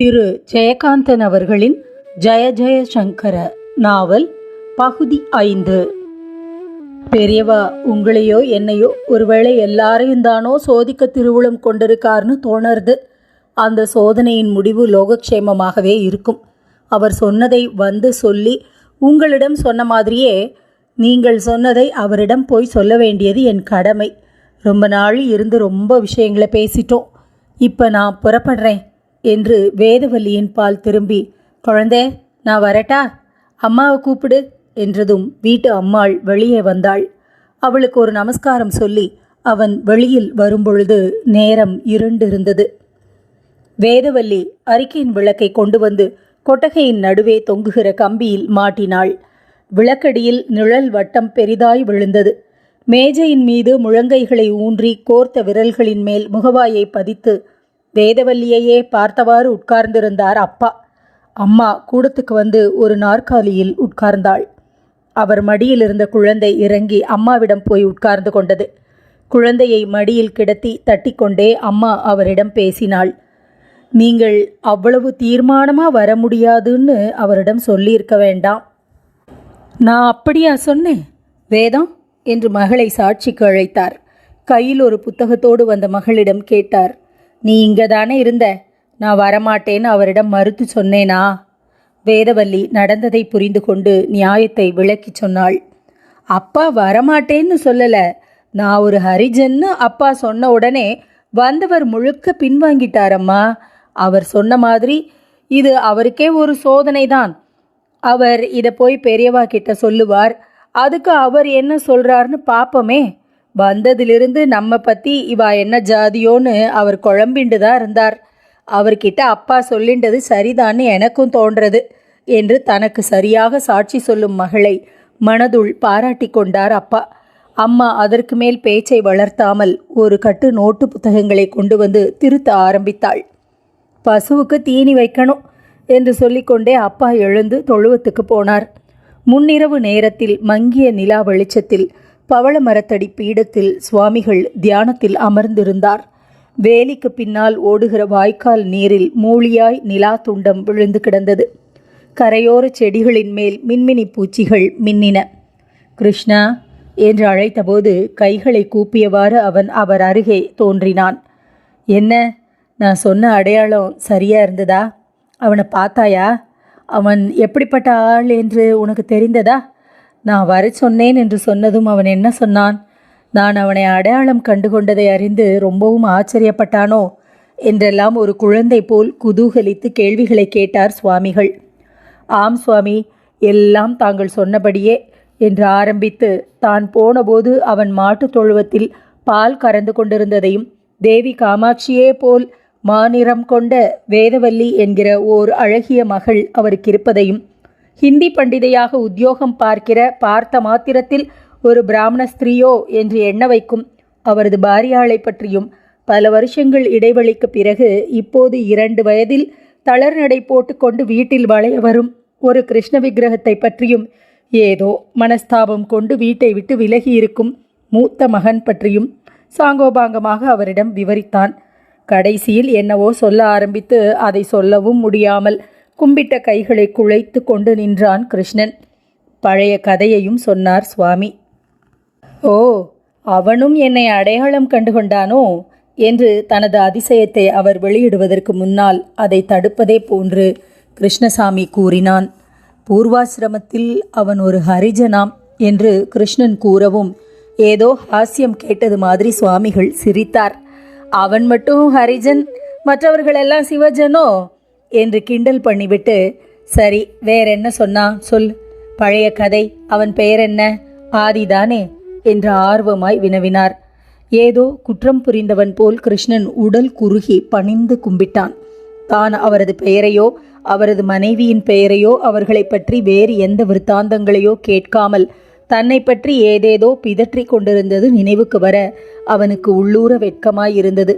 திரு ஜெயகாந்தன் அவர்களின் ஜெய ஜெய சங்கர நாவல் பகுதி ஐந்து. பெரியவா உங்களையோ என்னையோ ஒருவேளை எல்லாரையும் தானோ சோதிக்க திருவுளம் கொண்டிருக்கார்னு தோணருது அந்த சோதனையின் முடிவு லோகக்ஷேமமாகவே இருக்கும். அவர் சொன்னதை வந்து சொல்லி உங்களிடம் சொன்ன மாதிரியே நீங்கள் சொன்னதை அவரிடம் போய் சொல்ல வேண்டியது என் கடமை. ரொம்ப நாள் இருந்து ரொம்ப விஷயங்களை பேசிட்டோம். இப்போ நான் புறப்படுறேன். என்று வேதவல்லியின் பால் திரும்பி குழந்தை நான் வரட்டா? அம்மாவை கூப்பிடு என்றதும் வீட்டு அம்மாள் வெளியே வந்தாள். அவளுக்கு ஒரு நமஸ்காரம் சொல்லி அவன் வெளியில் வரும்பொழுது நேரம் இருண்டிருந்தது. வேதவல்லி அறிக்கையின் விளக்கை கொண்டு வந்து கொட்டகையின் நடுவே தொங்குகிற கம்பியில் மாட்டினாள். விளக்கடியில் நிழல் வட்டம் பெரிதாய் விழுந்தது. மேஜையின் மீது முழங்கைகளை ஊன்றி கோர்த்த விரல்களின் மேல் முகவாயை பதித்து வேதவல்லியையே பார்த்தவாறு உட்கார்ந்திருந்தார் அப்பா. அம்மா கூடத்துக்கு வந்து ஒரு நாற்காலியில் உட்கார்ந்தாள். அவர் மடியில் இருந்த குழந்தை இறங்கி அம்மாவிடம் போய் உட்கார்ந்து கொண்டது. குழந்தையை மடியில் கிடத்தி தட்டிக்கொண்டே அம்மா அவரிடம் பேசினாள். நீங்கள் அவ்வளவு தீர்மானமாக வர முடியாதுன்னு அவரிடம் சொல்லியிருக்க வேண்டாம். நான் அப்படியா சொன்னேன் வேதம்? என்று மகளை சாட்சிக்கு அழைத்தார். கையில் ஒரு புத்தகத்தோடு வந்த மகளிடம் கேட்டார். நீ இங்கே தானே இருந்த? நான் வரமாட்டேன்னு அவரிடம் மறுத்து சொன்னேனா? வேதவல்லி நடந்ததை புரிந்து கொண்டு நியாயத்தை விளக்கி சொன்னாள். அப்பா வரமாட்டேன்னு சொல்லலை. நான் ஒரு ஹரிஜன்னு அப்பா சொன்ன உடனே வந்தவர் முழுக்க பின்வாங்கிட்டாரம்மா. அவர் சொன்ன மாதிரி இது அவருக்கே ஒரு சோதனை தான் அவர் இதை போய் பெரியவா கிட்ட சொல்லுவார். அதுக்கு அவர் என்ன சொல்கிறாருன்னு பார்ப்போமே வந்ததிலிருந்து நம்ம பற்றி இவா என்ன ஜாதியோன்னு அவர் குழம்பிண்டு தான் இருந்தார். அவர்கிட்ட அப்பா சொல்லிண்டது சரிதான்னு எனக்கும் தோன்றது என்று தனக்கு சரியாக சாட்சி சொல்லும் மகளை மனதுள் பாராட்டி கொண்டார் அப்பா. அம்மா அதற்கு மேல் பேச்சை வளர்த்தாமல் ஒரு கட்டு நோட்டு புத்தகங்களை கொண்டு வந்து திருத்த ஆரம்பித்தாள். பசுவுக்கு தீனி வைக்கணும் என்று சொல்லிக்கொண்டே அப்பா எழுந்து தொழுவத்துக்கு போனார். முன்னிரவு நேரத்தில் மங்கிய நிலா வெளிச்சத்தில் பவள மரத்தடி பீடத்தில் சுவாமிகள் தியானத்தில் அமர்ந்திருந்தார். வேலிக்கு பின்னால் ஓடுகிற வாய்க்கால் நீரில் மூளியாய் நிலா துண்டம் விழுந்து கிடந்தது. கரையோர செடிகளின் மேல் மின்மினி பூச்சிகள் மின்னின. கிருஷ்ணா என்று அழைத்தபோது கைகளை கூப்பியவாறு அவன் அவர் அருகே தோன்றினான். என்ன நான் சொன்ன அடையாளம் சரியா இருந்ததா? அவனை பார்த்தாயா? அவன் எப்படிப்பட்ட ஆள் என்று உனக்கு தெரிந்ததா? நான் வர சொன்னேன் என்று சொன்னதும் அவன் என்ன சொன்னான்? நான் அவனை அடையாளம் கண்டுகொண்டதை அறிந்து ரொம்பவும் ஆச்சரியப்பட்டானோ? என்றெல்லாம் ஒரு குழந்தை போல் குதூகலித்து கேள்விகளை கேட்டார் சுவாமிகள். ஆம் சுவாமி எல்லாம் தாங்கள் சொன்னபடியே என்று ஆரம்பித்து தான் போனபோது அவன் மாட்டுத் தொழுவத்தில் பால் கறந்து கொண்டிருந்ததையும் தேவி காமாட்சியே போல் மாநிறம் கொண்ட வேதவல்லி என்கிற ஓர் அழகிய மகள் அவருக்கு இருப்பதையும் ஹிந்தி பண்டிதையாக உத்தியோகம் பார்க்கிற பார்த்த மாத்திரத்தில் ஒரு பிராமண ஸ்திரீயோ என்று எண்ண வைக்கும் அவரது பாரியாளை பற்றியும் பல வருஷங்கள் இடைவெளிக்கு பிறகு இப்போது இரண்டு வயதில் தளர்நடை போட்டுக்கொண்டு வீட்டில் வளைய வரும் ஒரு கிருஷ்ண விக்கிரகத்தை பற்றியும் ஏதோ மனஸ்தாபம் கொண்டு வீட்டை விட்டு விலகி இருக்கும் மூத்த மகன் பற்றியும் சாங்கோபாங்கமாக அவரிடம் விவரித்தான். கடைசியில் என்னவோ சொல்ல ஆரம்பித்து அதை சொல்லவும் முடியாமல் கும்பிட்ட கைகளை குழைத்து கொண்டு நின்றான் கிருஷ்ணன். பழைய கதையையும் சொன்னார் சுவாமி. ஓ அவனும் என்னை அடையாளம் கண்டுகொண்டானோ? என்று தனது அதிசயத்தை அவர் வெளியிடுவதற்கு முன்னால் அதை தடுப்பதே போன்று கிருஷ்ணசாமி கூறினான். பூர்வாசிரமத்தில் அவன் ஒரு ஹரிஜனாம் என்று கிருஷ்ணன் கூறவும் ஏதோ ஹாஸ்யம் கேட்டது மாதிரி சுவாமிகள் சிரித்தார். அவன் மட்டும் ஹரிஜன் மற்றவர்களெல்லாம் சிவஜனோ? என்று கிண்டல் பண்ணிவிட்டு சரி வேற என்ன சொன்னா சொல். பழைய கதை அவன் பெயர் என்ன ஆதிதானே? என்று ஆர்வமாய் வினவினார். ஏதோ குற்றம் புரிந்தவன் போல் கிருஷ்ணன் உடல் குறுகி பணிந்து கும்பிட்டான். தான் அவரது பெயரையோ அவரது மனைவியின் பெயரையோ அவர்களை பற்றி வேறு எந்த விருத்தாந்தங்களையோ கேட்காமல் தன்னை பற்றி ஏதேதோ பிதற்றி கொண்டிருந்தது நினைவுக்கு வர அவனுக்கு உள்ளூர வெட்கமாயிருந்தது.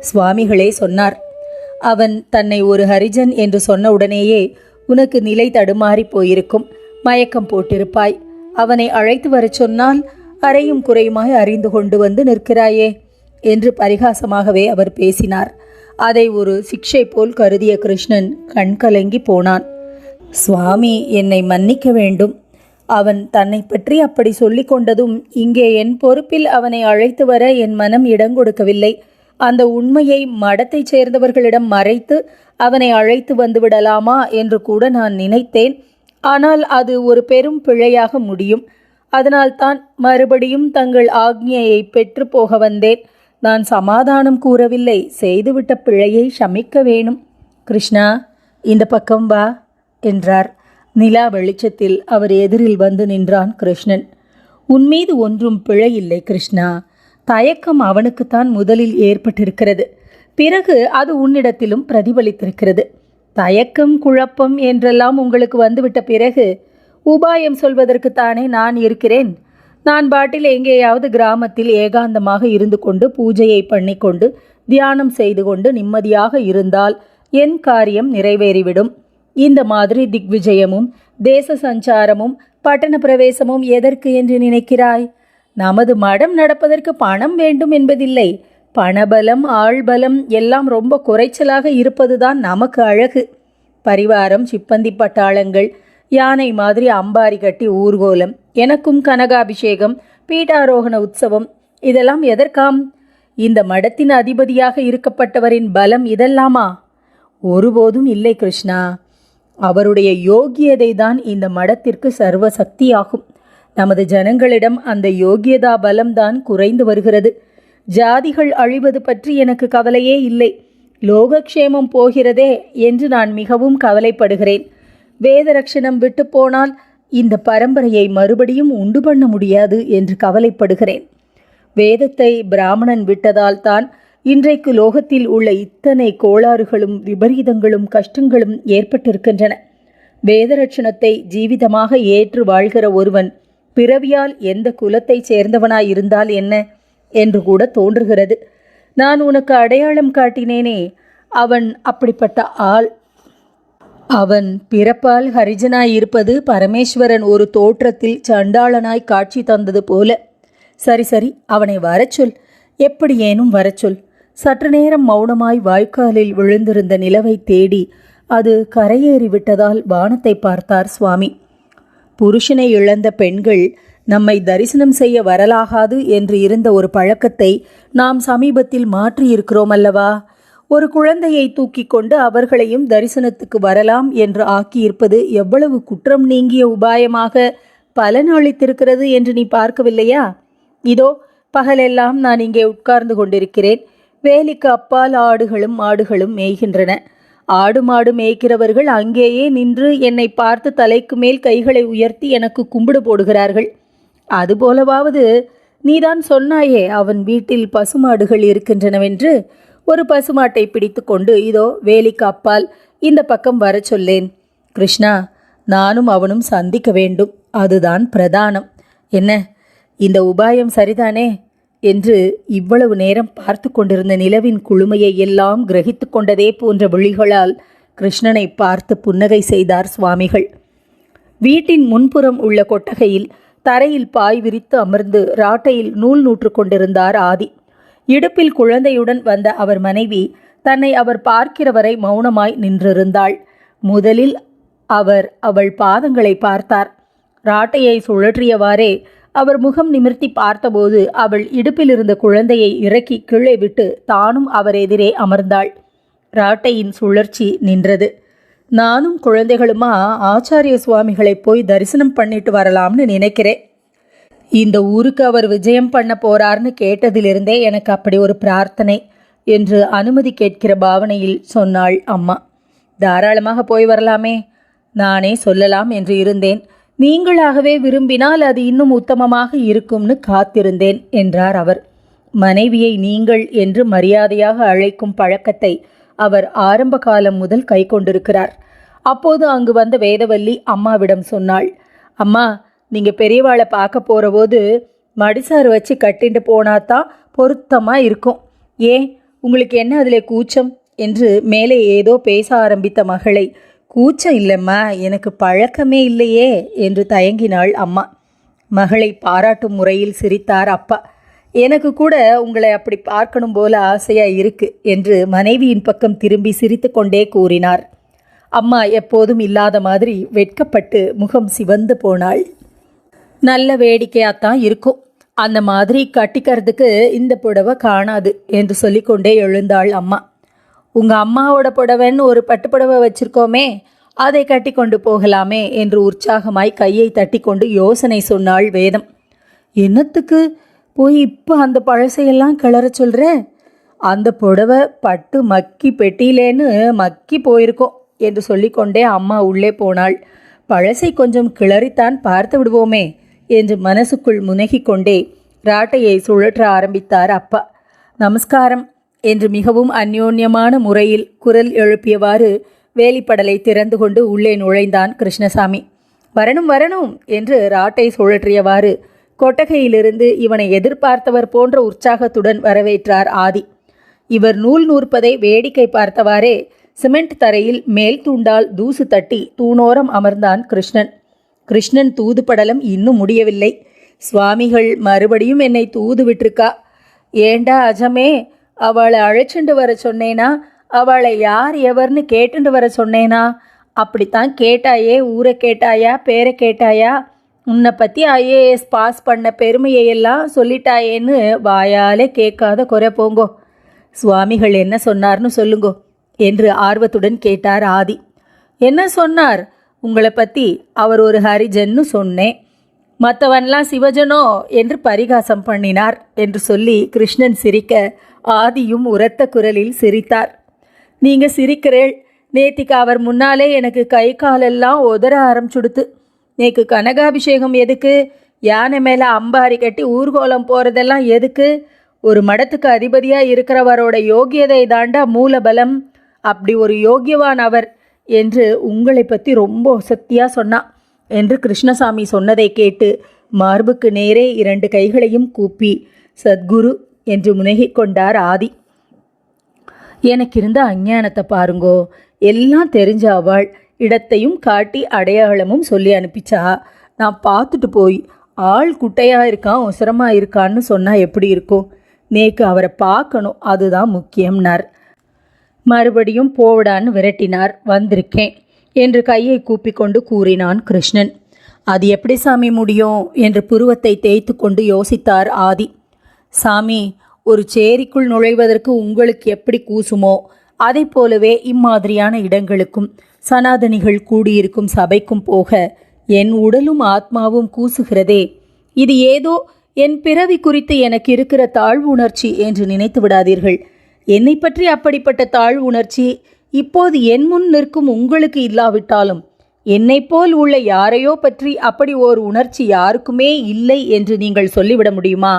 சுவாமிகளே சொன்னார் அவன் தன்னை ஒரு ஹரிஜன் என்று சொன்ன உடனேயே உனக்கு நிலை தடுமாறி போயிருக்கும். மயக்கம் போட்டிருப்பாய். அவனை அழைத்து வரச் சொன்னால் அறையும் குறையுமாய் அறிந்து கொண்டு வந்து நிற்கிறாயே என்று பரிகாசமாகவே அவர் பேசினார். அதை ஒரு சிக்ஷை போல் கருதிய கிருஷ்ணன் கண்கலங்கி போனான். சுவாமி என்னை மன்னிக்க வேண்டும். அவன் தன்னை பற்றி அப்படி சொல்லி கொண்டதும் இங்கே என் பொறுப்பில் அவனை அழைத்து வர என் மனம் இடங்கொடுக்கவில்லை அந்த உண்மையை மடத்தைச் சேர்ந்தவர்களிடம் மறைத்து அவனை அழைத்து வந்து விடலாமா என்று கூட நான் நினைத்தேன். ஆனால் அது ஒரு பெரும் பிழையாக முடியும். அதனால்தான் மறுபடியும் தங்கள் ஆக்ஞையை பெற்று போக வந்தேன். நான் சமாதானம் கூறவில்லை. செய்துவிட்ட பிழையை சமிக்க வேணும். கிருஷ்ணா இந்த பக்கம் வா என்றார். நிலா வெளிச்சத்தில் அவர் எதிரில் வந்து நின்றான் கிருஷ்ணன். உன்மீது ஒன்றும் பிழை இல்லை கிருஷ்ணா. தயக்கம் அவனுக்குத்தான் முதலில் ஏற்பட்டிருக்கிறது. பிறகு அது உன்னிடத்திலும் பிரதிபலித்திருக்கிறது. தயக்கம் குழப்பம் என்றெல்லாம் உங்களுக்கு வந்துவிட்ட பிறகு உபாயம் சொல்வதற்குத்தானே நான் இருக்கிறேன்? நான் பாட்டில் எங்கேயாவது கிராமத்தில் ஏகாந்தமாக இருந்து கொண்டு பூஜையை பண்ணிக்கொண்டு தியானம் செய்து கொண்டு நிம்மதியாக இருந்தால் என் காரியம் நிறைவேறிவிடும். இந்த மாதிரி திக்விஜயமும் தேச சஞ்சாரமும் பட்டண பிரவேசமும் எதற்கு என்று நினைக்கிறாய்? நமது மடம் நடப்பதற்கு பணம் வேண்டும் என்பதில்லை. பணபலம் ஆள்பலம் எல்லாம் ரொம்ப குறைச்சலாக இருப்பதுதான் நமக்கு அழகு. பரிவாரம் சிப்பந்தி பட்டாளங்கள் யானை மாதிரி அம்பாரி கட்டி ஊர்கோலம் எனக்கும் கனகாபிஷேகம் பீட்டாரோகண உற்சவம் இதெல்லாம் எதற்காம்? இந்த மடத்தின் அதிபதியாக இருக்கப்பட்டவரின் பலம் இதெல்லாமா? ஒருபோதும் இல்லை கிருஷ்ணா. அவருடைய யோகியதை தான் இந்த மடத்திற்கு சர்வசக்தியாகும். நமது ஜனங்களிடம் அந்த யோகியதா பலம்தான் குறைந்து வருகிறது. ஜாதிகள் அழிவது பற்றி எனக்கு கவலையே இல்லை. லோகக்ஷேமம் போகிறதே என்று நான் மிகவும் கவலைப்படுகிறேன். வேதரக்ஷணம் விட்டு போனால் இந்த பரம்பரையை மறுபடியும் உண்டு பண்ண முடியாது என்று கவலைப்படுகிறேன். வேதத்தை பிராமணன் விட்டதால் தான் இன்றைக்கு லோகத்தில் உள்ள இத்தனை கோளாறுகளும் விபரீதங்களும் கஷ்டங்களும் ஏற்பட்டிருக்கின்றன. வேதரட்சணத்தை ஜீவிதமாக ஏற்று வாழ்கிற ஒருவன் பிறவியால் எந்த குலத்தைச் சேர்ந்தவனாய் இருந்தால் என்ன? என்று கூட தோன்றுகிறது. நான் உனக்கு அடையாளம் காட்டினேனே அவன் அப்படிப்பட்ட ஆள். அவன் பிறப்பால் ஹரிஜனாய் இருப்பது பரமேஸ்வரன் ஒரு தோற்றத்தில் சண்டாளனாய் காட்சி தந்தது போல. சரி சரி அவனை வரச்சொல் எப்படியேனும் வரச்சொல் சற்று நேரம் மௌனமாய் வாய்க்காலில் விழுந்திருந்த நிலவை தேடி அது கரையேறி விட்டதால் வானத்தை பார்த்தார் சுவாமி. புருஷனை இழந்த பெண்கள் நம்மை தரிசனம் செய்ய வரலாகாது என்று இருந்த ஒரு பழக்கத்தை நாம் சமீபத்தில் மாற்றியிருக்கிறோம் அல்லவா? ஒரு குழந்தையை தூக்கி கொண்டு அவர்களையும் தரிசனத்துக்கு வரலாம் என்று ஆக்கியிருப்பது எவ்வளவு குற்றம் நீங்கிய உபாயமாக பலன் அளித்திருக்கிறது என்று நீ பார்க்கவில்லையா? இதோ பகலெல்லாம் நான் இங்கே உட்கார்ந்து கொண்டிருக்கிறேன். வேலிக்கு அப்பால் ஆடுகளும் மாடுகளும் மேய்கின்றன. ஆடு மாடு மேய்க்கிறவர்கள் அங்கேயே நின்று என்னை பார்த்து தலைக்கு மேல் கைகளை உயர்த்தி எனக்கு கும்பிடு போடுகிறார்கள். அதுபோலவாவது நீதான் சொன்னாயே அவன் வீட்டில் பசுமாடுகள் இருக்கின்றனவென்று. ஒரு பசுமாட்டை பிடித்து கொண்டு இதோ வேலிக்கு அப்பால் இந்த பக்கம் வரச் சொல்லேன். கிருஷ்ணா நானும் அவனும் சந்திக்க வேண்டும். அதுதான் பிரதானம். என்ன இந்த உபாயம் சரிதானே? என்று இவ்வளவு நேரம் பார்த்து கொண்டிருந்த நிலவின் குழுமையை எல்லாம் கிரகித்து கொண்டதே போன்ற விழிகளால் கிருஷ்ணனை பார்த்து புன்னகை செய்தார் சுவாமிகள். வீட்டின் முன்புறம் உள்ள கொட்டகையில் தரையில் பாய் விரித்து அமர்ந்து ராட்டையில் நூல் நூற்று கொண்டிருந்தார் ஆதி. இடுப்பில் குழந்தையுடன் வந்த அவர் மனைவி தன்னை அவர் பார்க்கிறவரை மௌனமாய் நின்றிருந்தாள். முதலில் அவர் அவள் பாதங்களை பார்த்தார். ராட்டையை சுழற்றியவாறே அவர் முகம் நிமிர்த்தி பார்த்தபோது அவள் இடுப்பில் இருந்த குழந்தையை இறக்கி கீழே விட்டு தானும் அவர் எதிரே அமர்ந்தாள். ராட்டையின் சுழற்சி நின்றது. நானும் குழந்தைகளுமா ஆச்சாரிய சுவாமிகளை போய் தரிசனம் பண்ணிட்டு வரலாம்னு நினைக்கிறேன். இந்த ஊருக்கு அவர் விஜயம் பண்ண போறார்னு கேட்டதிலிருந்தே எனக்கு அப்படி ஒரு பிரார்த்தனை என்று அனுமதி கேட்கிற பாவனையில் சொன்னாள் அம்மா. தாராளமாக போய் வரலாமே. நானே சொல்லலாம் என்று இருந்தேன். நீங்களாகவே விரும்பினால் அது இன்னும் உத்தமமாக இருக்கும்னு காத்திருந்தேன் என்றார் அவர். மனைவியை நீங்கள் என்று மரியாதையாக அழைக்கும் பழக்கத்தை அவர் ஆரம்ப காலம் முதல் கை கொண்டிருக்கிறார். அப்போது அங்கு வந்த வேதவல்லி அம்மாவிடம் சொன்னாள் அம்மா நீங்கள் பெரியவாளை பார்க்க போகிற போது மடிசாறு வச்சு கட்டிட்டு போனாதான் பொருத்தமாக இருக்கும். ஏன் உங்களுக்கு என்ன அதில் கூச்சம்? என்று மேலே ஏதோ பேச ஆரம்பித்த மகளை கூச்சம் இல்லைம்மா எனக்கு பழக்கமே இல்லையே என்று தயங்கினாள் அம்மா. மகளை பாராட்டும் முறையில் சிரித்தார் அப்பா. எனக்கு கூட உங்களை அப்படி பார்க்கணும் போல ஆசையாக இருக்கு என்று மனைவியின் பக்கம் திரும்பி சிரித்துக்கொண்டே கூறினார். அம்மா எப்போதும் இல்லாத மாதிரி வெட்கப்பட்டு முகம் சிவந்து போனாள். நல்ல வேடிக்கையாகத்தான் இருக்கும். அந்த மாதிரி கட்டிக்கிறதுக்கு இந்த புடவை காணாது என்று சொல்லிக்கொண்டே எழுந்தாள் அம்மா. உங்கள் அம்மாவோட புடவைன்னு ஒரு பட்டுப்புடவை வச்சிருக்கோமே அதை கட்டி கொண்டு போகலாமே என்று உற்சாகமாய் கையை தட்டிக்கொண்டு யோசனை சொன்னாள் வேதம். என்னத்துக்கு போய் இப்போ அந்த பழசையெல்லாம் கிளற சொல்கிற அந்த புடவை பட்டு மக்கி பெட்டியிலேன்னு மக்கி போயிருக்கோம் என்று சொல்லிக்கொண்டே அம்மா உள்ளே போனாள். பழசை கொஞ்சம் கிளறித்தான் பார்த்து விடுவோமே என்று மனசுக்குள் முனகிக்கொண்டே ராட்டையை சுழற்ற ஆரம்பித்தார் அப்பா. நமஸ்காரம். என்று மிகவும் அந்யோன்யமான முறையில் குரல் எழுப்பியவாறு வேலிப்படலை திறந்து கொண்டு உள்ளே நுழைந்தான் கிருஷ்ணசாமி. வரணும் வரணும் என்று ராட்டை சுழற்றியவாறு கொட்டகையிலிருந்து இவனை எதிர்பார்த்தவர் போன்ற உற்சாகத்துடன் வரவேற்றார் ஆதி. இவர் நூல் நூற்பதை வேடிக்கை பார்த்தவாறே சிமெண்ட் தரையில் மேல் தூண்டால் தூசு தட்டி தூணோரம் அமர்ந்தான் கிருஷ்ணன். கிருஷ்ணன் தூது படலம் இன்னும் முடியவில்லை. சுவாமிகள் மறுபடியும் என்னை தூது விட்டிருக்கா? ஏண்டா அஜமே? அவளை அழைச்சிண்டு வர சொன்னேனா? அவளை யார் எவர்னு கேட்டுண்டு வர சொன்னேனா? அப்படித்தான் கேட்டாயே ஊரை கேட்டாயா பேரை கேட்டாயா? உன்னை பற்றி ஐஏஎஸ் பாஸ் பண்ண பெருமையையெல்லாம் சொல்லிட்டாயேன்னு வாயாலே கேட்காத குறை போங்கோ. சுவாமிகள் என்ன சொன்னார்னு சொல்லுங்கோ என்று ஆர்வத்துடன் கேட்டார் ஆதி. என்ன சொன்னார்? உங்களை பற்றி அவர் ஒரு ஹரிஜன்னு சொன்னேன். மற்றவன்லாம் சிவஜனோ என்று பரிகாசம் பண்ணினார் என்று சொல்லி கிருஷ்ணன் சிரிக்க ஆதியும் உரத்த குரலில் சிரித்தார். நீங்க சிரிக்கிறேள். நேத்திக்கு அவர் முன்னாலே எனக்கு கை காலெல்லாம் உதற ஆரம்பிச்சுடுத்து. நேக்கு கனகாபிஷேகம் எதுக்கு? யானை மேலே அம்பாரி கட்டி ஊர்கோலம் போகிறதெல்லாம் எதுக்கு? ஒரு மடத்துக்கு அதிபதியாக இருக்கிறவரோட யோகியதை தாண்டா மூலபலம். அப்படி ஒரு யோகியவான் அவர் என்று உங்களை பற்றி ரொம்ப சக்தியாக சொன்னான் என்று கிருஷ்ணசாமி சொன்னதை கேட்டு மார்புக்கு நேரே இரண்டு கைகளையும் கூப்பி சத்குரு என்று முனகிக் கொண்டார் ஆதி. எனக்கு இருந்த அஞ்ஞானத்தை பாருங்கோ. எல்லாம் தெரிஞ்ச அவள். இடத்தையும் காட்டி அடையாளமும் சொல்லி அனுப்பிச்சா. நான் பார்த்துட்டு போய் ஆள் குட்டையாக இருக்கான் உசரமாக இருக்கான்னு சொன்னால் எப்படி இருக்கும்? நேக்கு அவரை பார்க்கணும். அதுதான் முக்கியம்னார். மறுபடியும் போவடான்னு விரட்டினார். வந்திருக்கேன் என்று கையை கூப்பிக்கொண்டு கூறினான் கிருஷ்ணன். அது எப்படி சாமி முடியும்? என்று புருவத்தை தேய்த்து கொண்டு யோசித்தார் ஆதி. சாமி ஒரு சேரிக்குள் நுழைவதற்கு உங்களுக்கு எப்படி கூசுமோ அதை போலவே இம்மாதிரியான இடங்களுக்கும் சனாதனிகள் கூடியிருக்கும் சபைக்கும் போக என் உடலும் ஆத்மாவும் கூசுகிறதே. இது ஏதோ என் பிறவி குறித்து எனக்கு இருக்கிற தாழ்வு உணர்ச்சி என்று நினைத்து விடாதீர்கள். என்னை பற்றி அப்படிப்பட்ட தாழ்வு உணர்ச்சி இப்போது என் முன் நிற்கும் உங்களுக்கு இல்லாவிட்டாலும் என்னை போல் உள்ள யாரையோ பற்றி அப்படி ஓர் உணர்ச்சி யாருக்குமே இல்லை என்று நீங்கள் சொல்லிவிட முடியுமா?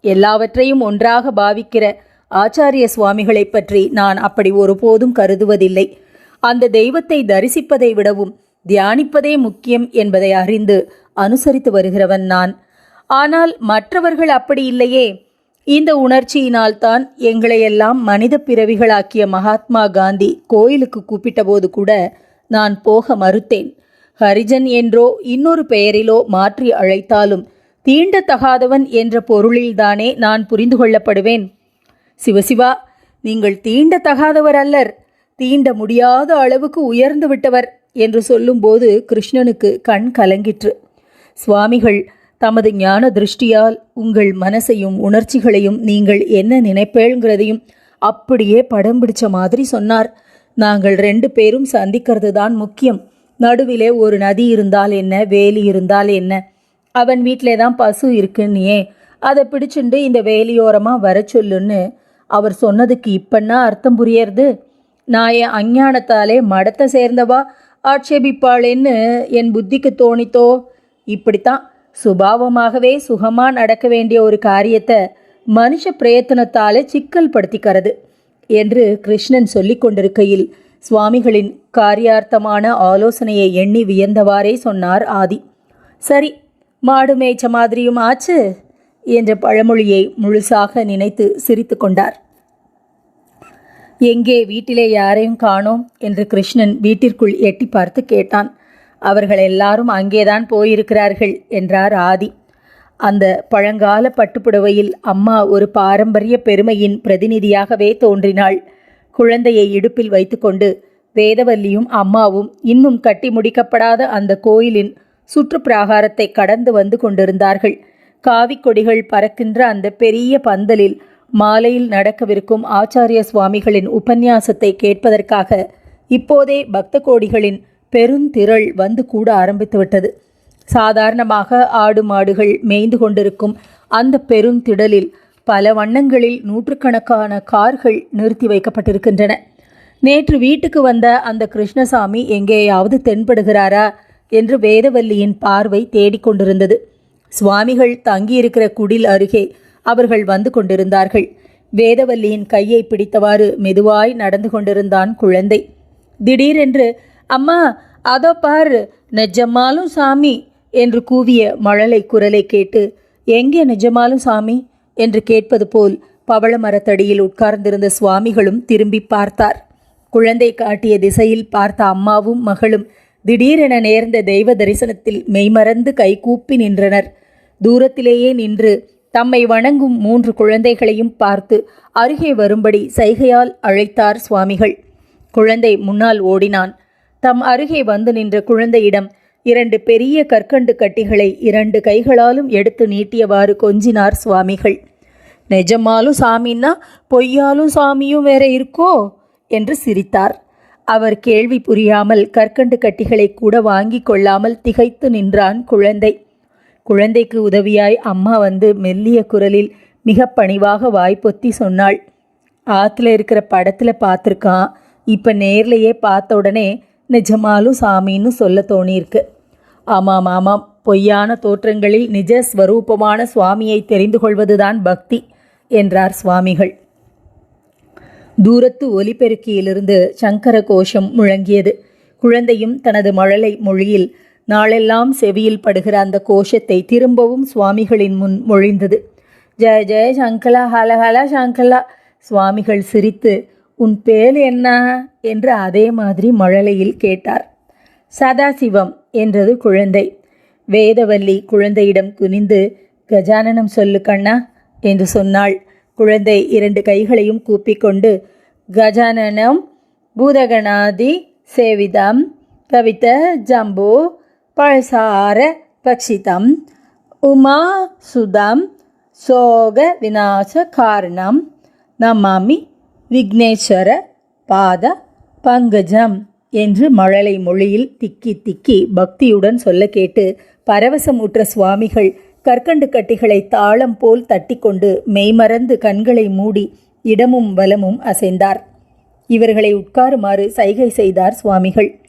எல்லாவற்றையும் ஒன்றாக பாவிக்கிற ஆச்சாரிய சுவாமிகளைப் பற்றி நான் அப்படி ஒருபோதும் கருதுவதில்லை. அந்த தெய்வத்தை தரிசிப்பதை விடவும் தியானிப்பதே முக்கியம் என்பதை அறிந்து அனுசரித்து வருகிறவன் நான். ஆனால் மற்றவர்கள் அப்படி இல்லையே. இந்த உணர்ச்சியினால் தான் எங்களையெல்லாம் மனித பிறவிகளாக்கிய மகாத்மா காந்தி கோயிலுக்கு கூப்பிட்டபோது கூட நான் போக மறுத்தேன். ஹரிஜன் என்றோ இன்னொரு பெயரிலோ மாற்றி அழைத்தாலும் தீண்டத்தகாதவன் என்ற பொருளில்தானே நான் புரிந்து கொள்ளப்படுவேன். சிவசிவா நீங்கள் தீண்டத்தகாதவர் அல்லர். தீண்ட முடியாத அளவுக்கு உயர்ந்து விட்டவர் என்று சொல்லும்போது கிருஷ்ணனுக்கு கண் கலங்கிற்று. சுவாமிகள் தமது ஞான திருஷ்டியால் உங்கள் மனசையும் உணர்ச்சிகளையும் நீங்கள் என்ன நினைப்பேங்கிறதையும் அப்படியே படம் பிடிச்ச மாதிரி சொன்னார். நாங்கள் ரெண்டு பேரும் சந்திக்கிறது தான் முக்கியம். நடுவிலே ஒரு நதி இருந்தால் என்ன வேலி இருந்தால் என்ன? அவன் வீட்டிலே தான் பசு இருக்குன்னியே. அதை பிடிச்சுண்டு இந்த வேலியோரமாக வர சொல்லுன்னு அவர் சொன்னதுக்கு இப்பன்னா அர்த்தம் புரியறது? நான் என் அஞ்ஞானத்தாலே மடத்தை சேர்ந்தவா? ஆட்சேபிப்பாளேன்னு என் புத்திக்கு தோணித்தோ? இப்படித்தான் சுபாவமாகவே சுகமாக நடக்க வேண்டிய ஒரு காரியத்தை மனுஷ பிரயத்தனத்தாலே சிக்கல் படுத்திக்கிறது என்று கிருஷ்ணன் சொல்லி கொண்டிருக்கையில் சுவாமிகளின் காரியார்த்தமான ஆலோசனையை எண்ணி வியந்தவாறே சொன்னார் ஆதி. சரி மாடு மேய்ச்ச மாதிரியும் ஆச்சு என்ற பழமொழியை முழுசாக நினைத்து சிரித்து கொண்டார். எங்கே வீட்டிலே யாரையும் காணோம் என்று கிருஷ்ணன் வீட்டிற்குள் எட்டி பார்த்து கேட்டான். அவர்கள் எல்லாரும் அங்கேதான் போயிருக்கிறார்கள் என்றார் ஆதி. அந்த பழங்கால பட்டுப்புடவையில் அம்மா ஒரு பாரம்பரிய பெருமையின் பிரதிநிதியாகவே தோன்றினாள். குழந்தையை இடுப்பில் வைத்துக்கொண்டு வேதவல்லியும் அம்மாவும் இன்னும் கட்டி முடிக்கப்படாத அந்த கோயிலின் சுற்றுப்பிராகாரத்தை கடந்து வந்து கொண்டிருந்தார்கள். காவிக்கொடிகள் பறக்கின்ற அந்த பெரிய பந்தலில் மாலையில் நடக்கவிருக்கும் ஆச்சாரிய சுவாமிகளின் உபன்யாசத்தை கேட்பதற்காக இப்போதே பக்த கோடிகளின் பெருந்திரள் வந்து கூட ஆரம்பித்துவிட்டது. சாதாரணமாக ஆடு மாடுகள் மேய்ந்து கொண்டிருக்கும் அந்த பெருந்திடலில் பல வண்ணங்களில் நூற்றுக்கணக்கான கார்கள் நிறுத்தி வைக்கப்பட்டிருக்கின்றன. நேற்று வீட்டுக்கு வந்த அந்த கிருஷ்ணசாமி எங்கேயாவது தென்படுகிறாரா? என்று வேதவல்லியின் பார்வை தேடிக்கொண்டிருந்தது சுவாமிகள் தங்கியிருக்கிற குடில் அருகே அவர்கள் வந்து கொண்டிருந்தார்கள். வேதவல்லியின் கையை பிடித்தவாறு மெதுவாய் நடந்து கொண்டிருந்தான் குழந்தை. திடீரென்று அம்மா அதோ பார் நிஜமாலும் சாமி என்று கூவிய மழலை குரலை கேட்டு எங்கே நிஜமாலும் சாமி? என்று கேட்பது போல் பவள மரத்தடியில் உட்கார்ந்திருந்த சுவாமிகளும் திரும்பி பார்த்தார். குழந்தை காட்டிய திசையில் பார்த்த அம்மாவும் மகளும் திடீரென நேர்ந்த தெய்வ தரிசனத்தில் மெய்மறந்து கைகூப்பி நின்றனர். தூரத்திலேயே நின்று தம்மை வணங்கும் மூன்று குழந்தைகளையும் பார்த்து அருகே வரும்படி சைகையால் அழைத்தார் சுவாமிகள். குழந்தை முன்னால் ஓடினான். தம் அருகே வந்து நின்ற குழந்தையிடம் இரண்டு பெரிய கற்கண்டு கட்டிகளை இரண்டு கைகளாலும் எடுத்து நீட்டியவாறு கொஞ்சினார் சுவாமிகள். நிஜமாலும் சாமின்னா பொய்யாலும் சாமியும் வேற இருக்கோ? என்று சிரித்தார். அவர் கேள்வி புரியாமல் கற்கண்டு கட்டிகளை கூட வாங்கி கொள்ளாமல் திகைத்து நின்றான் குழந்தை. குழந்தைக்கு உதவியாய் அம்மா வந்து மெல்லிய குரலில் மிக பணிவாக வாய்ப்பொத்தி சொன்னாள். ஆற்றுல இருக்கிற படத்தில் பார்த்துருக்கான். இப்போ நேர்லையே பார்த்த உடனே நிஜமாலும் சாமின்னு சொல்ல தோணியிருக்கு. ஆமாம் ஆமாம். பொய்யான தோற்றங்களில் நிஜ ஸ்வரூபமான சுவாமியை தெரிந்து கொள்வதுதான் பக்தி என்றார் சுவாமிகள். தூரத்து ஒலிபெருக்கியிலிருந்து சங்கர கோஷம் முழங்கியது. குழந்தையும் தனது மழலை மொழியில் நாளெல்லாம் செவியில் படுகிற அந்த கோஷத்தை திரும்பவும் சுவாமிகளின் முன் மொழிந்தது. ஜெய ஜெய சங்கலா ஹல ஹல சங்கலா சுவாமிகள் சிரித்து உன் பேர் என்ன என்று அதே மாதிரி மழலையில் கேட்டார். சதாசிவம் என்றது குழந்தை. வேதவல்லி குழந்தையிடம் குனிந்து கஜானனம் சொல்லு கண்ணா என்று சொன்னாள். குழந்தை இரண்டு கைகளையும் கூப்பிக்கொண்டு கஜானனம் பூதகணாதி சேவிதம் கவித ஜம்பு பழசார பக்ஷிதம் உமா சுதம் சோக விநாச காரணம் நமாமி விக்னேஸ்வர பாத பங்கஜம் என்று மழலை மொழியில் திக்கி திக்கி பக்தியுடன் சொல்ல கேட்டு பரவசமூற்ற சுவாமிகள் கற்கண்டு கட்டிகளை தாளம் போல் தட்டிக்கொண்டு மெய்மறந்து கண்களை மூடி இடமும் வலமும் அசைந்தார். இவர்களை உட்காருமாறு சைகை செய்தார் சுவாமிகள்.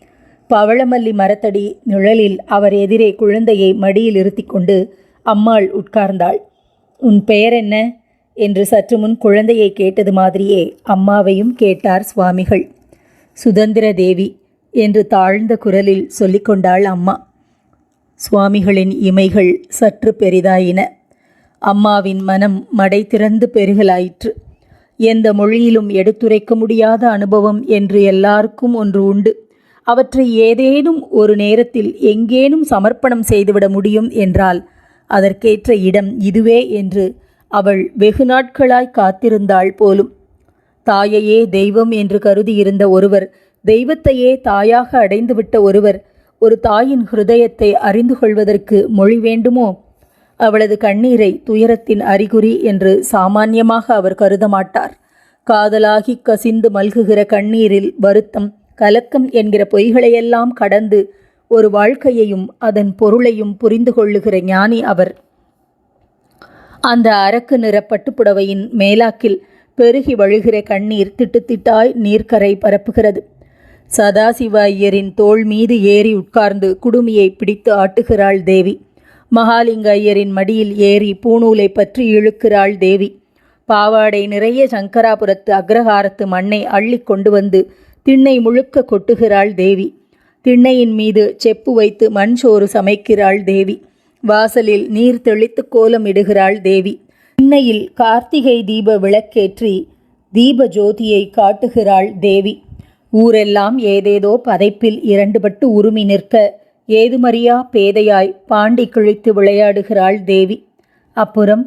பவளமல்லி மரத்தடி நிழலில் அவர் எதிரே குழந்தையை மடியில் இருத்தி கொண்டு அம்மாள் உட்கார்ந்தாள். உன் பெயர் என்ன என்று சற்று முன் குழந்தையை கேட்டது மாதிரியே அம்மாவையும் கேட்டார் சுவாமிகள். சுதந்திர தேவி என்று தாழ்ந்த குரலில் சொல்லிக்கொண்டாள் அம்மா. சுவாமிகளின் இமைகள் சற்று பெரிதாயின. அம்மாவின் மனம் மடை திறந்து பெருகலாயிற்று. எந்த மொழியிலும் எடுத்துரைக்க முடியாத அனுபவம் என்று எல்லாருக்கும் ஒன்று உண்டு. அவற்றை ஏதேனும் ஒரு நேரத்தில் எங்கேனும் சமர்ப்பணம் செய்துவிட முடியும் என்றால் அதற்கேற்ற இடம் இதுவே என்று அவள் வெகு நாட்களாய் காத்திருந்தாள் போலும். தாயையே தெய்வம் என்று கருதியிருந்த ஒருவர் தெய்வத்தையே தாயாக அடைந்துவிட்ட ஒருவர் ஒரு தாயின் ஹிருதயத்தை அறிந்து கொள்வதற்கு மொழி வேண்டுமோ? அவளது கண்ணீரை துயரத்தின் அறிகுறி என்று சாமான்யமாக அவர் கருத மாட்டார் காதலாகி கசிந்து மல்குகிற கண்ணீரில் வருத்தம் கலக்கம் என்கிற பொய்களையெல்லாம் கடந்து ஒரு வாழ்க்கையையும் அதன் பொருளையும் புரிந்து கொள்ளுகிற ஞானி அவர். அந்த அரக்கு நிற பட்டுப்புடவையின் மேலாக்கில் பெருகி வழுகிற கண்ணீர் திட்டுத்திட்டாய் நீர்க்கரை பரப்புகிறது. சதாசிவ ஐயரின் தோள் மீது ஏறி உட்கார்ந்து குடுமியை பிடித்து ஆட்டுகிறாள் தேவி. மகாலிங்க ஐயரின் மடியில் ஏறி பூணூலை பற்றி இழுக்கிறாள் தேவி. பாவாடை நிறைய சங்கராபுரத்து அக்ரஹாரத்து மண்ணை அள்ளி கொண்டு வந்து திண்ணை முழுக்க கொட்டுகிறாள் தேவி. திண்ணையின் மீது செப்பு வைத்து மண் சோறு சமைக்கிறாள் தேவி. வாசலில் நீர் தெளித்து கோலமிடுகிறாள் தேவி. திண்ணையில் கார்த்திகை தீப விளக்கேற்றி தீப ஜோதியை காட்டுகிறாள் தேவி. ஊரெல்லாம் ஏதேதோ பதைப்பில் இரண்டுபட்டு உருமி நிற்க ஏதுமறியா பேதையாய் பாண்டி கிழித்து விளையாடுகிறாள் தேவி. அப்புறம்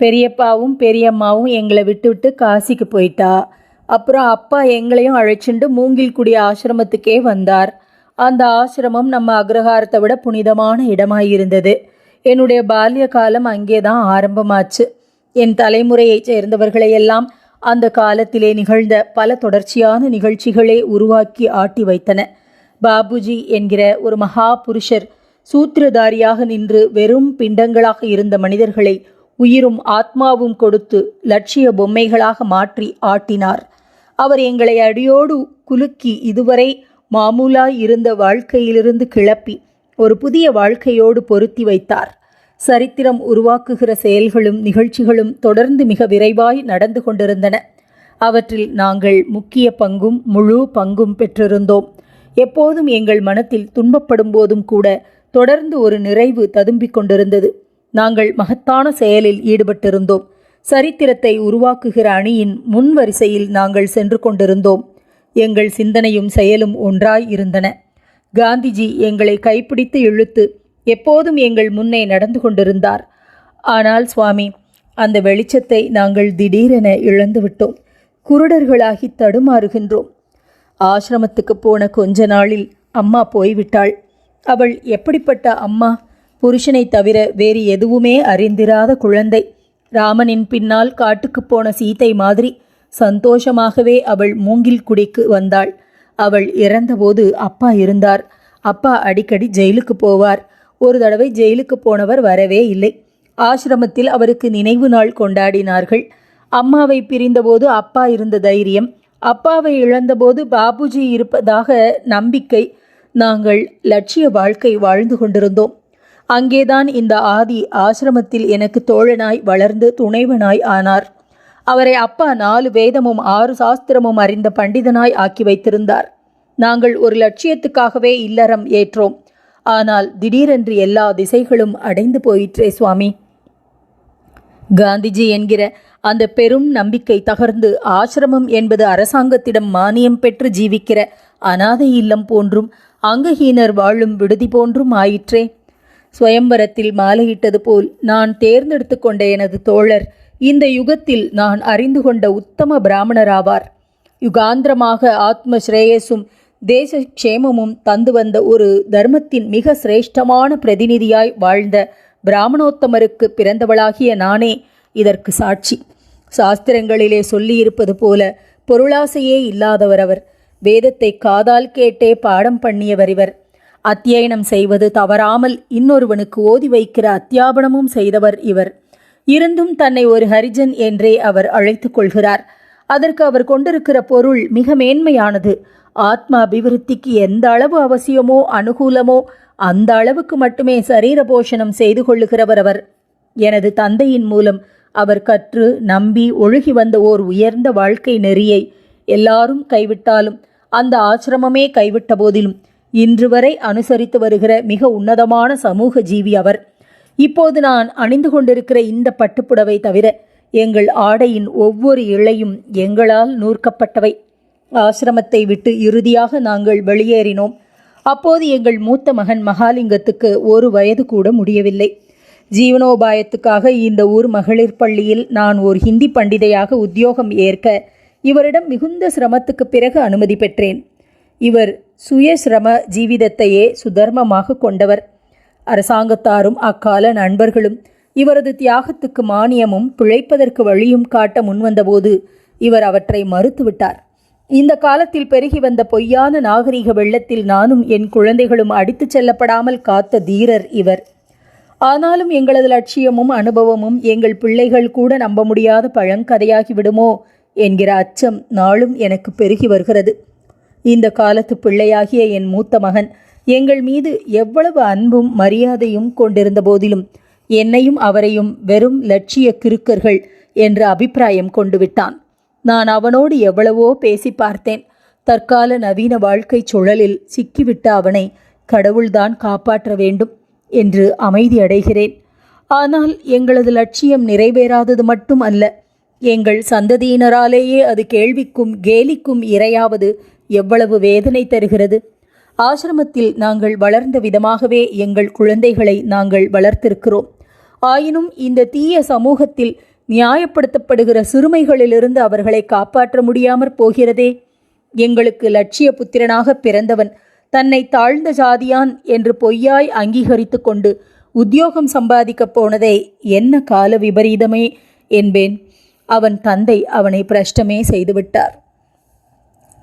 பெரியப்பாவும் பெரியம்மாவும் எங்களை விட்டுவிட்டு காசிக்கு போயிட்டா? அப்புறம் அப்பா எங்களையும் அழைச்சிண்டு மூங்கில்குடி ஆசிரமத்துக்கே வந்தார். அந்த ஆசிரமம் நம்ம அக்ரஹாரத்தை விட புனிதமான இடமாயிருந்தது. என்னுடைய பால்ய காலம் அங்கே தான் ஆரம்பமாச்சு. என் தலைமுறையைச் சேர்ந்தவர்களையெல்லாம் அந்த காலத்திலே நிகழ்ந்த பல தொடர்ச்சியான நிகழ்ச்சிகளே உருவாக்கி ஆட்டி வைத்தன. பாபுஜி என்கிற ஒரு மகா புருஷர் சூத்திரதாரியாக நின்று வெறும் பிண்டங்களாக இருந்த மனிதர்களை உயிரும் ஆத்மாவும் கொடுத்து லட்சிய பொம்மைகளாக மாற்றி ஆட்டினார். அவர் எங்களை அடியோடு குலுக்கி இதுவரை மாமூலாய் இருந்த வாழ்க்கையிலிருந்து கிளப்பி ஒரு புதிய வாழ்க்கையோடு பொருத்தி வைத்தார். சரித்திரம் உருவாக்குகிற செயல்களும் நிகழ்ச்சிகளும் தொடர்ந்து மிக விரைவாய் நடந்து கொண்டிருந்தன. அவற்றில் நாங்கள் முக்கிய பங்கும் முழு பங்கும் பெற்றிருந்தோம். எப்போதும் எங்கள் மனத்தில் துன்பப்படும் போதும் கூட தொடர்ந்து ஒரு நிறைவு ததும்பிக் கொண்டிருந்தது. நாங்கள் மகத்தான செயலில் ஈடுபட்டிருந்தோம். சரித்திரத்தை உருவாக்குகிற அணியின் முன் வரிசையில் நாங்கள் சென்று கொண்டிருந்தோம். எங்கள் சிந்தனையும் செயலும் ஒன்றாய் இருந்தன. காந்திஜி எங்களை கைப்பிடித்து இழுத்து எப்போதும் எங்கள் முன்னே நடந்து கொண்டிருந்தார். ஆனால் சுவாமி அந்த வெளிச்சத்தை நாங்கள் திடீரென இழந்துவிட்டோம் குருடர்களாகி தடுமாறுகின்றோம். ஆசிரமத்துக்கு போன கொஞ்ச நாளில் அம்மா போய்விட்டாள். அவள் எப்படிப்பட்ட அம்மா? புருஷனை தவிர வேறு எதுவுமே அறிந்திராத குழந்தை. ராமனின் பின்னால் காட்டுக்குப் போன சீதை மாதிரி சந்தோஷமாகவே அவள் மூங்கில் குடிக்கு வந்தாள். அவள் இறந்தபோது அப்பா இருந்தார். அப்பா அடிக்கடி ஜெயிலுக்கு போவார். ஒரு தடவை ஜெயிலுக்கு போனவர் வரவே இல்லை. ஆசிரமத்தில் அவருக்கு நினைவு நாள் கொண்டாடினார்கள். அம்மாவை பிரிந்தபோது அப்பா இருந்த தைரியம். அப்பாவை இழந்தபோது பாபுஜி இருப்பதாக நம்பிக்கை. நாங்கள் லட்சிய வாழ்க்கை வாழ்ந்து கொண்டிருந்தோம். அங்கேதான் இந்த ஆதி ஆசிரமத்தில் எனக்கு தோழனாய் வளர்ந்து துணைவனாய் ஆனார். அவரை அப்பா நாலு வேதமும் ஆறு சாஸ்திரமும் அறிந்த பண்டிதனாய் ஆக்கி வைத்திருந்தார். நாங்கள் ஒரு லட்சியத்துக்காகவே இல்லறம் ஏற்றோம். ஆனால் திடீரென்று எல்லா திசைகளும் அடைந்து போயிற்றே சுவாமி. காந்திஜி என்கிற அந்த பெரும் நம்பிக்கை தகர்ந்து ஆசிரமம் என்பது அரசாங்கத்திடம் மானியம் பெற்று ஜீவிக்கிற அனாதை இல்லம் போன்றும் அங்கஹீனர் வாழும் விடுதி போன்றும் ஆயிற்றே. சுயம்பரத்தில் மாலையிட்டது போல் நான் தேர்ந்தெடுத்து கொண்ட எனது தோழர் இந்த யுகத்தில் நான் அறிந்து கொண்ட உத்தம பிராமணராவார். யுகாந்திரமாக ஆத்ம ஸ்ரேயஸும் தேச க்ஷேமமும் தந்து வந்த ஒரு தர்மத்தின் மிக சிரேஷ்டமான பிரதிநிதியாய் வாழ்ந்த பிராமணோத்தமருக்கு பிறந்தவளாகிய நானே இதற்கு சாட்சி. சாஸ்திரங்களிலே சொல்லியிருப்பது போல பொருளாசையே இல்லாதவர் அவர். வேதத்தை காதால் கேட்டே பாடம் பண்ணியவர் இவர். அத்தியனம் செய்வது தவறாமல் இன்னொருவனுக்கு ஓதி வைக்கிற அத்தியாபனமும் செய்தவர் இவர். இருந்தும் தன்னை ஒரு ஹரிஜன் என்றே அவர் அழைத்துக் கொள்கிறார். அதற்கு அவர் கொண்டிருக்கிற பொருள் மிக மேன்மையானது. ஆத்ம அபிவிருத்திக்கு எந்த அளவு அவசியமோ அனுகூலமோ அந்த அளவுக்கு மட்டுமே சரீர போஷணம் செய்து கொள்ளுகிறவர் அவர். எனது தந்தையின் மூலம் அவர் கற்று நம்பி ஒழுகி வந்த ஓர் உயர்ந்த வாழ்க்கை நெறியை எல்லாரும் கைவிட்டாலும் அந்த ஆசிரமமே கைவிட்ட போதிலும் இன்று வரை அனுசரித்து வருகிற மிக உன்னதமான சமூக ஜீவி அவர். இப்போது நான் அணிந்து கொண்டிருக்கிற இந்த பட்டுப்புடவை தவிர எங்கள் ஆடையின் ஒவ்வொரு இழையும் எங்களால் நூற்கப்பட்டவை. ஆசிரமத்தை விட்டு இறுதியாக நாங்கள் வெளியேறினோம். அப்போது எங்கள் மூத்த மகன் மகாலிங்கத்துக்கு ஒரு வயது கூட முடியவில்லை. ஜீவனோபாயத்துக்காக இந்த ஊர் மகளிர் பள்ளியில் நான் ஒரு ஹிந்தி பண்டிதையாக உத்தியோகம் ஏற்க இவரிடம் மிகுந்த சிரமத்துக்கு பிறகு அனுமதி பெற்றேன். இவர் சுயசிரம ஜீவிதத்தையே சுதர்மமாக கொண்டவர். அரசாங்கத்தாரும் அக்கால நண்பர்களும் இவரது தியாகத்துக்கு மானியமும் பிழைப்பதற்கு வழியும் காட்ட முன்வந்தபோது இவர் அவற்றை மறுத்துவிட்டார். இந்த காலத்தில் பெருகி வந்த பொய்யான நாகரிக வெள்ளத்தில் நானும் என் குழந்தைகளும் அடித்துச் செல்லப்படாமல் காத்த தீரர் இவர். ஆனாலும் எங்களது லட்சியமும் அனுபவமும் எங்கள் பிள்ளைகள் கூட நம்ப முடியாத பழங்கதையாகிவிடுமோ என்கிற அச்சம் நாளும் எனக்கு பெருகி வருகிறது. இந்த காலத்து பிள்ளையாகிய என் மூத்த மகன் எங்கள் மீது எவ்வளவு அன்பும் மரியாதையும் கொண்டிருந்த போதிலும் என்னையும் அவரையும் வெறும் லட்சிய கிருக்கர்கள் என்ற அபிப்பிராயம் கொண்டு விட்டான். நான் அவனோடு எவ்வளவோ பேசி பார்த்தேன். தற்கால நவீன வாழ்க்கை சுழலில் சிக்கிவிட்ட அவனை கடவுள்தான் காப்பாற்ற வேண்டும் என்று அமைதி அடைகிறேன். ஆனால் எங்களது லட்சியம் நிறைவேறாதது மட்டும் அல்ல. எங்கள் சந்ததியினராலேயே அது கேள்விக்கும் கேலிக்கும் இரையாவது எவ்வளவு வேதனை தருகிறது. ஆசிரமத்தில் நாங்கள் வளர்ந்த விதமாகவே எங்கள் குழந்தைகளை நாங்கள் வளர்த்திருக்கிறோம். ஆயினும் இந்த தீய சமூகத்தில் நியாயப்படுத்தப்படுகிற சிறுமைகளிலிருந்து அவர்களை காப்பாற்ற முடியாமற் போகிறதே. எங்களுக்கு லட்சிய புத்திரனாக பிறந்தவன் தன்னை தாழ்ந்த ஜாதியான் என்று பொய்யாய் அங்கீகரித்து கொண்டு உத்தியோகம் சம்பாதிக்கப் போனதை என்ன கால விபரீதமே என்பேன். அவன் தந்தை அவனை பிரஷ்டமே செய்துவிட்டார்.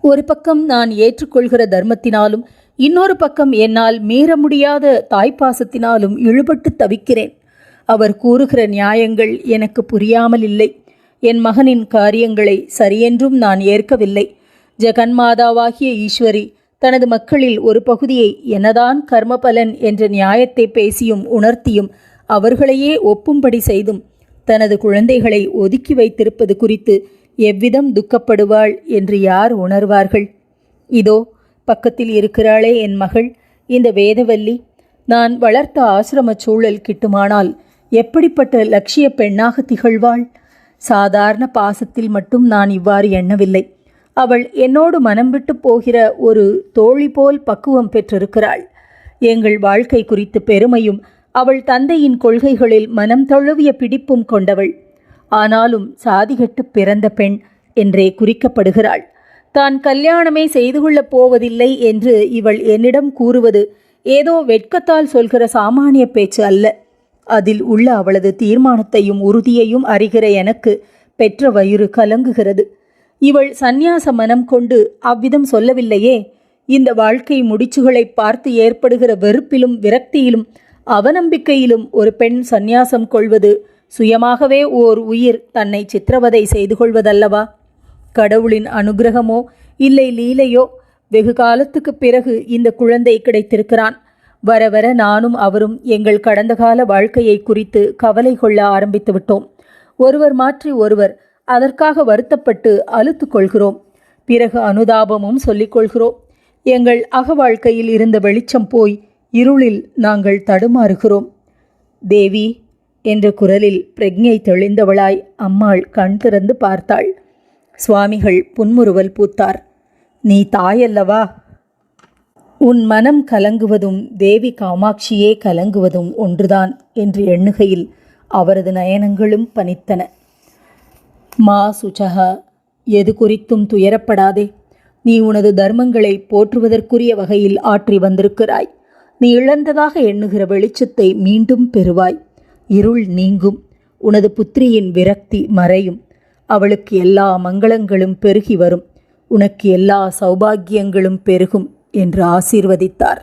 ஒரு பக்கம் நான் ஏற்றுக்கொள்கிற தர்மத்தினாலும் இன்னொரு பக்கம் என்னால் மீற முடியாத தாய்ப்பாசத்தினாலும் இழுபட்டு தவிக்கிறேன். அவர் கூறுகிற நியாயங்கள் எனக்கு புரியாமல் இல்லை என் மகனின் காரியங்களை சரியென்றும் நான் ஏற்கவில்லை. ஜெகன்மாதாவாகிய ஈஸ்வரி தனது மக்களில் ஒரு பகுதியை என்னதான் கர்மபலன் என்ற நியாயத்தை பேசியும் உணர்த்தியும் அவர்களையே ஒப்பும்படி செய்தும் தனது குழந்தைகளை ஒதுக்கி வைத்திருப்பது குறித்து எவ்விதம் துக்கப்படுவாள் என்று யார் உணர்வார்கள்? இதோ பக்கத்தில் இருக்கிறாளே என் மகள் இந்த வேதவல்லி. நான் வளர்த்த ஆசிரம சூழல் கிட்டுமானால் எப்படிப்பட்ட லட்சிய பெண்ணாக திகழ்வாள்? சாதாரண பாசத்தில் மட்டும் நான் இவ்வாறு எண்ணவில்லை. அவள் என்னோடு மனம் விட்டு போகிற ஒரு தோழி போல் பக்குவம் பெற்றிருக்கிறாள். எங்கள் வாழ்க்கை குறித்து பெருமையும் அவள் தந்தையின் கொள்கைகளில் மனம் தழுவிய பிடிப்பும் கொண்டவள். ஆனாலும் சாதிகட்டு பிறந்த பெண் என்றே குறிக்கப்படுகிறாள். தான் கல்யாணமே செய்து கொள்ளப் போவதில்லை என்று இவள் என்னிடம் கூறுவது ஏதோ வெட்கத்தால் சொல்கிற சாமானிய பேச்சு அல்ல. அதில் உள்ள அவளது தீர்மானத்தையும் உறுதியையும் அறிகிற எனக்கு பெற்ற வயிறு கலங்குகிறது. இவள் சந்நியாச மனம் கொண்டு அவ்விதம் சொல்லவில்லையே. இந்த வாழ்க்கை முடிச்சுகளை பார்த்து ஏற்படுகிற வெறுப்பிலும் விரக்தியிலும் அவநம்பிக்கையிலும் ஒரு பெண் சந்நியாசம் கொள்வது சுயமாகவே ஓர் உயிர் தன்னை சித்திரவதை செய்து கொள்வதல்லவா? கடவுளின் அனுகிரகமோ இல்லை லீலையோ? வெகு காலத்துக்கு பிறகு இந்த குழந்தை கிடைத்திருக்கிறான். வர வர நானும் அவரும் எங்கள் கடந்த கால வாழ்க்கையை குறித்து கவலை கொள்ள ஆரம்பித்து விட்டோம் ஒருவர் மாற்றி ஒருவர் அதற்காக வருத்தப்பட்டு அழுத்து கொள்கிறோம். பிறகு அனுதாபமும் சொல்லிக் கொள்கிறோம். எங்கள் அக வாழ்க்கையில் இருந்த வெளிச்சம் போய் இருளில் நாங்கள் தடுமாறுகிறோம். தேவி என்ற குரலில் பிரக்ஞை தெளிந்தவளாய் அம்மாள் கண் திறந்து பார்த்தாள். சுவாமிகள் புன்முறுவல் பூத்தார். நீ தாயல்லவா? உன் மனம் கலங்குவதும் தேவி காமாட்சியே கலங்குவதும் ஒன்றுதான் என்று எண்ணுகையில் அவரது நயனங்களும் பனித்தன மா சுச்சகா எது குறித்தும் துயரப்படாதே. நீ உனது தர்மங்களை போற்றுவதற்குரிய வகையில் ஆற்றி வந்திருக்கிறாய். நீ இழந்ததாக எண்ணுகிற வெளிச்சத்தை மீண்டும் பெறுவாய். இருள் நீங்கும். உனது புத்திரியின் விரக்தி மறையும். அவளுக்கு எல்லா மங்களங்களும் பெருகி வரும். உனக்கு எல்லா சௌபாக்கியங்களும் பெருகும். என்று ஆசீர்வதித்தார்.